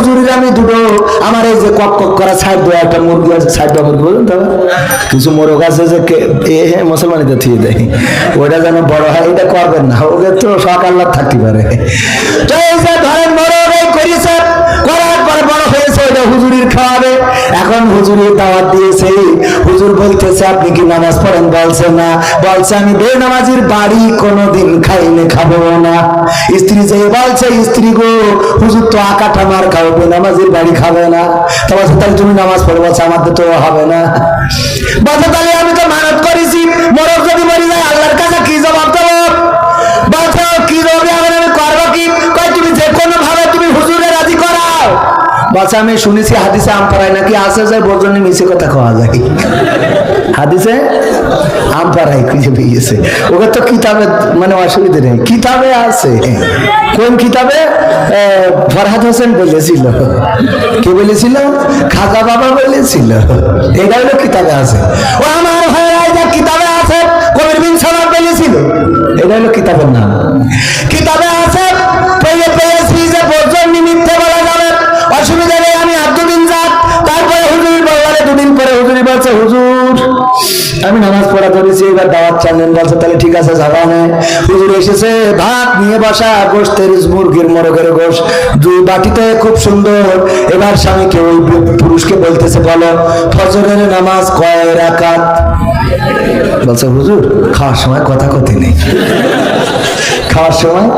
হুজুরের আমি দুটো আমার এই যে কক কক করা সাইড দেওয়া একটা মুরগি আছে, সাইড দেওয়া মুরগি, বলুন তো। কিছু মোরগ আছে যে এ হ্যাঁ মুসলমানিতে থিয়ে দেয়। ওটা যেন বড় হয়, এটা করবেন না। ওকে তো শখ আল্লাহ থাকতে পারে। তো এই যে ধরেন মোরগ করিয়েছে করার পরে বড় হয়েছে ওটা হুজুরির খাওয়াবে। এখন হুজুরির দাওয়াত দিয়েছে। হুজুর বলতেছে, আপনি কি নামাজ পড়েন? বলছে, না। বলছে, আমি বেনামাজির বাড়ি কোনোদিন খাইলে খাব না। স্ত্রী যে বলছে, স্ত্রী গো, হুজুর তো আকাটা মার খাও বেনামাজির বাড়ি খাবে না। তো বলছে, তাহলে তুমি নামাজ পড়ে। বলছে আমাদের তো হবে না। বলছে, তাহলে আমি তো মানত করেছি। মরক যদি মরি যায়, আল্লাহর কাছে কি জবাব দেবো বলছে কি জবাব এখন আমি করব কি কয় তুমি যে কোনো ভাবে তুমি হুজুরে রাজি করাও বলছে আমি শুনেছি হাদিসে আম পাড়ায় নাকি আসে যায় বোঝনি মিছে কথা খাওয়া যায়। হাদিসে আম পাড়ায় খুঁজে পেয়েছে ওকে তো কিতাবে মানে অসুবিধা নেই। কিতাবে আছে। কোন কিতাবে? ফরহাদ হোসেন বলেছিল। কে বলেছিল? খাজা বাবা বলেছিল। এটা হলো কিতাবে আছে। ও আমার ভাইরা যা কিতাবে বলছে তাহলে ঠিক আছে যাবা না হুজুর এসেছে, ভাত নিয়ে বসা গোষ্ঠের মুরগির মোরগের গোশ। দুই বাটিতে খুব সুন্দর। এবার স্বামীকে ওই পুরুষকে বলতেছে, বলো, ফজরের নামাজ কয় রাকাত? বলছে, হুজুর, খাওয়ার সময় কথা কথি নেই। খাওয়ার সময়?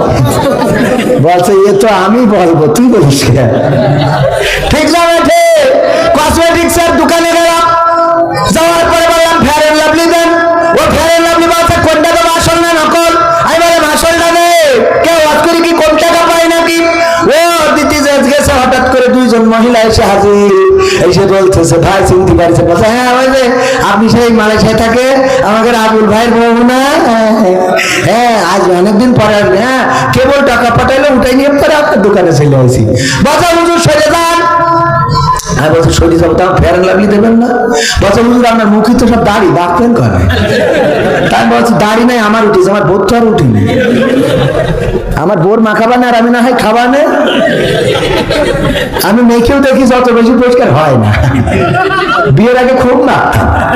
বলছে, এ তো আমি বলব, তুই বলিস? ঠিক না বেঠে কসমেটিক্স এর দোকানে এসে হাজির। এসে বলতেছে, ভাই, চিনতে পারছে বলছে হ্যাঁ ওই যে আপনি সেই মালয়েশিয়া থাকে আমাকে আবুল ভাইয়ের বউ না? হ্যাঁ আজ অনেকদিন পরে হ্যাঁ কেবল টাকা পাঠাইলে, উঠাই নিয়ে পরে আপনার দোকানে চলে আসি। বাজা হুজুর সরে যান শরীর সব লাগলি দেবেন না? বলছে মুখই তো সব দাড়ি করে? তাই বলছি, দাড়ি নাই, আমার আমার বোধ তো আর উঠিনি। আমার বোর মাখাবা না আর আমি না হয় খাবা না। আমি দেখি যত বেশি পরিষ্কার হয় না। বিয়ের আগে খুব না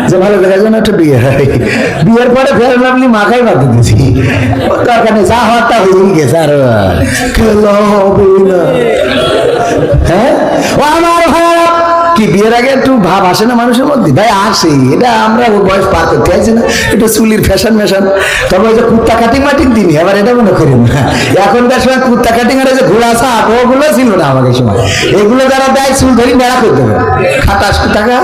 যে ভালো দেখার জন্য একটা বিয়ে হয়। বিয়ের পরে ফের লাগলি মাখাই বাদ দিয়েছি দরকার নেই যা হওয়ার তা হয়ে গেছে আর। হ্যাঁ? ও আমার কি বিয়ের আগে একটু ভাব আসে না মানুষের মধ্যে? ভাই, আসে। এটা আমরা বয়স পার করতে আছি না। একটু চুলির ফ্যাশন ম্যাশন তবে ওই যে কুত্তা কাটিং মাটিং দিনি আবার এটা মনে করি না। এখনকার সময় কুত্তা কাটিং আর যে ঘোড়া সাপ ওগুলো ছিল না আমাদের সময়। এগুলো যারা দেয়, চুল ধরি বেড়া করতে হবে খাটাস টাকা।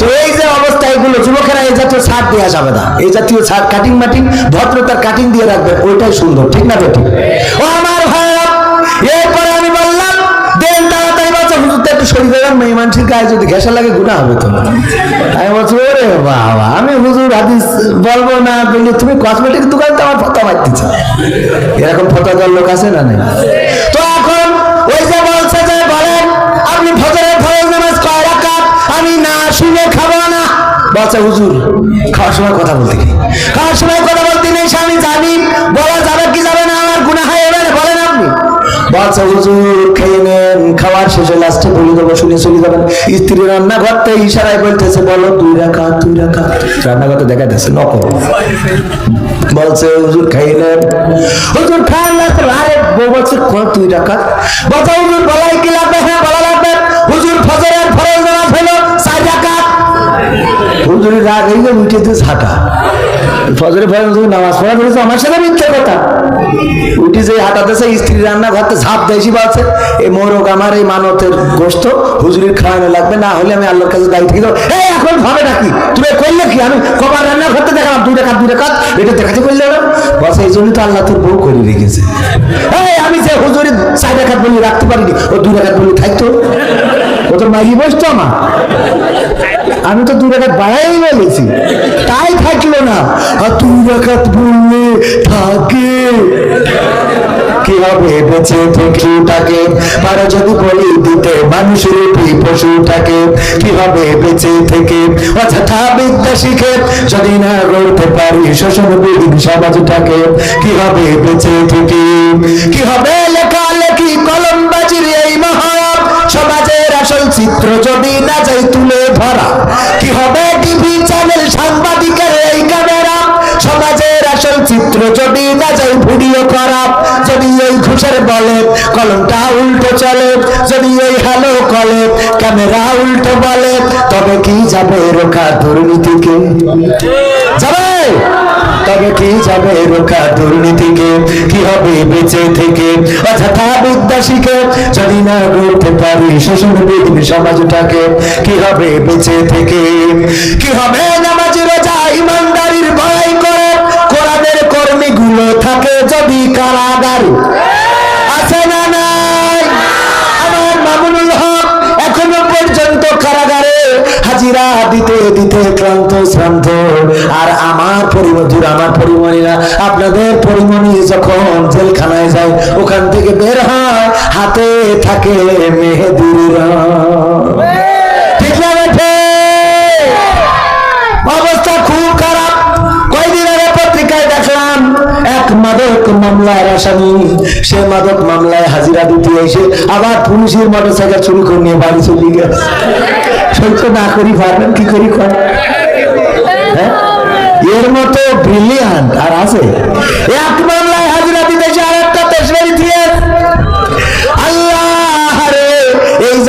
তো এই যে অবস্থা এগুলো যুবকেরা এই জাতীয় ছাড় দেওয়া যাবে না। এই জাতীয় ছাড় কাটিং মাটিং ভদ্রতার কাটিং দিয়ে রাখবে, ওইটাই সুন্দর। ঠিক না, বেটি? ও আমার ভাইয়া এরপরে তো একটু শরীর দেবেন মেয়ে মানুষের গায়ে যদি ঘেঁষা লাগে গুণা হবে তো আমি বলছি, ওরে বাবা, আমি হুজুর হাদিস বলব না, বললে তুমি কসমেটিক দোকান তো আমার ফতা মারতেছে এরকম ফতা দেওয়ার লোক আছে না তো এখন ওই যে বলছে যে, বলেন, আপনি ফজরের ফরজ নামাজ কয় রাকাত? আমি না শুনে খাব না। বলছে, হুজুর, খাওয়ার সময় কথা বলতে নেই খাওয়ার সময় কথা বলতে নেই সে আমি জানি বলা যাবে কি যাবে না আমার গুণা হয় এবার বলেন আপনি বলছে হুজুর, খেয়ে নেন, খাওয়ার শেষে লাস্টে বলে দেবো, শুনে চলে যাবেন। স্ত্রী রান্না করতে ইশারায় বলতেছে, বলো রাখা রাখা দেখা যাচ্ছে, নকল। বলছে, হুজুর খাই নেন। হুজুর খান লাগবে আরে বউ বলছে কত দুই রাখা বলছে, হুজুর, বলাই কি লাগবে? হ্যাঁ বলা লাগবে। হুজুর, ফজরের ফরজ নামাজ হলো হুজুরের রাগ এই যে উঠে দিয়ে ঝাঁটা। ফজরে ফজরে তুমি নামাজ পড়া করেছ, আমার সাথে মিথ্যে কথা। উঠি যে হাঁটাতেছে স্ত্রী রান্না ঘরতে ঝাঁপ দেয়ছি বাড়ছে এই মোরগ আমার, এই মানতের গোস্ত, হুজুরির খাওয়ানো লাগবে, না হলে আমি আল্লাহর কাছে দায়িত্ব দিল এই এখন হবে নাকি? তুমি করলে কি? আমি কবার রান্না ঘরতে দেখালাম দুই টাকা দুই টাকা এটা দেখাতে করলে না? বস এই জন্যই তো আল্লাহ তোর বউ করে রেখেছে। এই আমি যে হুজুরি চার টাকা বলি রাখতে পারিনি, ও দুই টাকা বলি থাকতো। ও তো মাইলি বসতো আমার। আমি তো দুই রাখাত বাড়াই বলেছি। না, আর দুই রাখাত বললে থাকে। কি হবে বেঁচে পারে যদি বলি দিতে পশুটাকে কি হবে বেঁচে থেকে? অযথা বিদ্যা শিখে যদি না গড়তে পারি শোষণ কি হবে বেঁচে থেকে? কি হবে এই মহারাম চিত্র যদি না যাই তুলে ধরা। কি হবে টিভি চ্যানেল সাংবাদিকের সমাজের আসল চিত্র যদি না যাই ভিডিও করা যদি এই ঘুষের বলে কলমটা উল্টো চলে, যদি এই হ্যালো কলে ক্যামেরা উল্টো বলে, তবে কি যাবে রোখা দুর্নীতিকে? যাবে! তবে কি যাবে রোখা দুর্নীতিকে? কি হবে বেঁচে থেকে? অযথা যদি না গড়তে পারি শোষণ বিঘ্ন সমাজটাকে, কি হবে বেঁচে থেকে? কি হবে নামাজ যদি কারাগারে আছে না নাই? আমার মামুনুল হক এখনও পর্যন্ত কারাগারে হাজিরা দিতে দিতে ক্লান্ত, শ্রান্ত। আর আমার পরিমধুর আমার পরিমণিরা, আপনাদের পরিমণি যখন জেলখানায় যায়, ওখান থেকে বের হয়, হাতে থাকে মেহেদির মামলার আসামি, সে মাদক মামলায় হাজিরা দিতে এসে আবার পুলিশের মোটর সাইকেল চুরি করে নিয়ে বাড়ি চলে গেছে সহ্য না করি পারবেন, কি করি কর? হ্যাঁ? এর মতো ব্রিলিয়ান্ট আর আছে। এক মামলায় হাজিরা দিতে এসে আর একটা পেশবাড়ি দিয়ে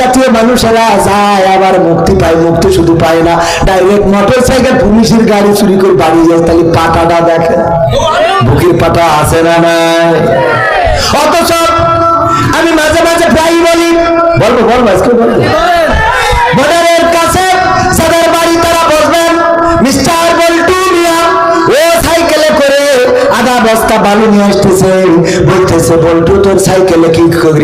জাতীয় মানুষেরা যায়, আবার মুক্তি পায়, মুক্তি শুধু পায় না। ডাইরেক্ট মোটর সাইকেল পুলিশের গাড়ি চুরি করে বাড়ি যায়, তাহলে পাটাটা দেখে বুকের পাতা আছে না নাই? অথচ আমি মাঝে মাঝে প্রায় বলি, বলব বলব, আজকে বলব। বস্তা বালু নিয়ে আসতেছে, বলতেছে, বল্টু, তোর সাইকেলে কি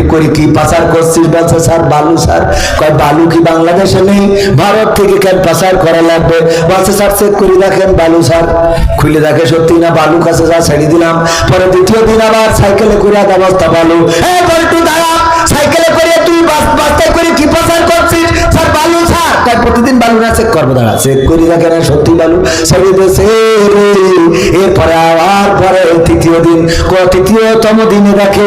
করি কি পাচার করছিস? বলছে, স্যার, বালু, স্যার। কয়, বালু কি বাংলাদেশে নেই? ভারত থেকে কেন পাচার করা লাগবে? বলছে, স্যার, চেক করে দেখেন, বালু, স্যার। খুলে দেখে, সত্যি না, বালু কাছে যা, ছেড়ে দিলাম। পরে দ্বিতীয় দিন আবার সাইকেলে করে আধা বস্তা বালু, এ, বল্টু, দাঁড়া, সাইকেলে করে তুই বাস- বস্তায় তাই প্রতিদিন বালু না চেক করব, দাঁড়া, চেক করি না সত্যি বালু? এরপরে আবার পরে তৃতীয় দিন তৃতীয়তম দিনে দেখে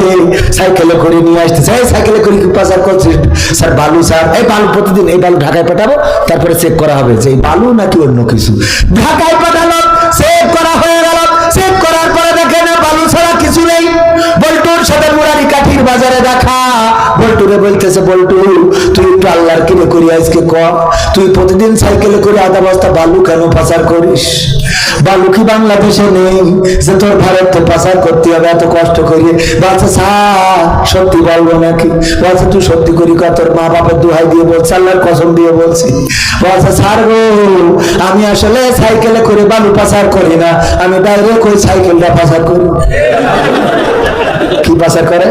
সাইকেলে করে নিয়ে আসতেছে। এই সাইকেলে করে কি পাচার করছিস? স্যার, বালু, স্যার, এই বালু প্রতিদিন এই বালু ঢাকায় পাঠাবো, তারপরে চেক করা হবে যে বালু নাকি অন্য কিছু। ঢাকায় পাঠালো, চেক করা হয়ে গেল। চেক করার পরে দেখে না বালু ছাড়া কিছু নেই। বল্টুর সাথে মুরারি কাঠির বাজারে দেখা। বল্টুরে বলতেছে, বল্টু, তুই একটু আল্লাহর কিনে করি, আজকে ক? তুই প্রতিদিন সাইকেলে করে আধা বস্তা বালু কেন পাচার করিস? বালু কি বাংলাদেশে নেই যে তোর ভারতে পাচার করতে হবে এত কষ্ট করিয়ে বলছে, স্যার, সত্যি বলব নাকি? বলছে, তুই সত্যি করি কা? তোর মা বাপের দুহাই দিয়ে বলছে, আল্লাহর কসম দিয়ে বলছি। বলছে, স্যার গো, আমি আসলে সাইকেলে করে বালু পাচার করি না, আমি বাইরে ওই সাইকেলটা পাচার করি। কি পাচার করে?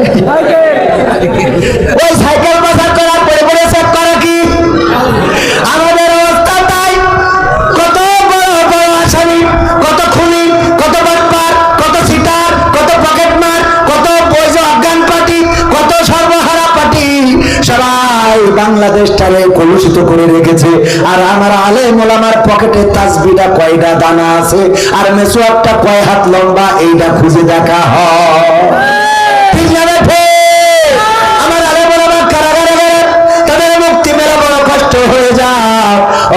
তাসবিটা কয়টা দানা আছে আর মেসোয়ারটা কয় হাত লম্বা এইটা খুঁজে দেখা হয়।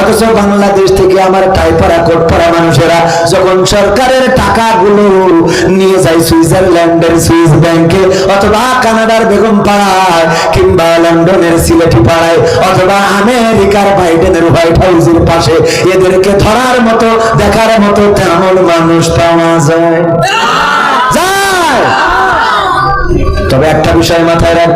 অথচ বাংলাদেশ থেকে আমার টাইপারা কোটপাড়া মানুষেরা যখন সরকারের টাকাগুলো নিয়ে যায় সুইজারল্যান্ডের সুইস ব্যাংকে অথবা কানাডার বেগম পাড়ায় কিংবা লন্ডনের সিলেটি পাড়ায় অথবা আমেরিকার বাইডেনের হোয়াইট হাউসের পাশে, এদেরকে ধরার মতো, দেখার মতো তেমন মানুষ পাওয়া যায়। যায়! তবে একটা বিষয় মাথায় রাখবে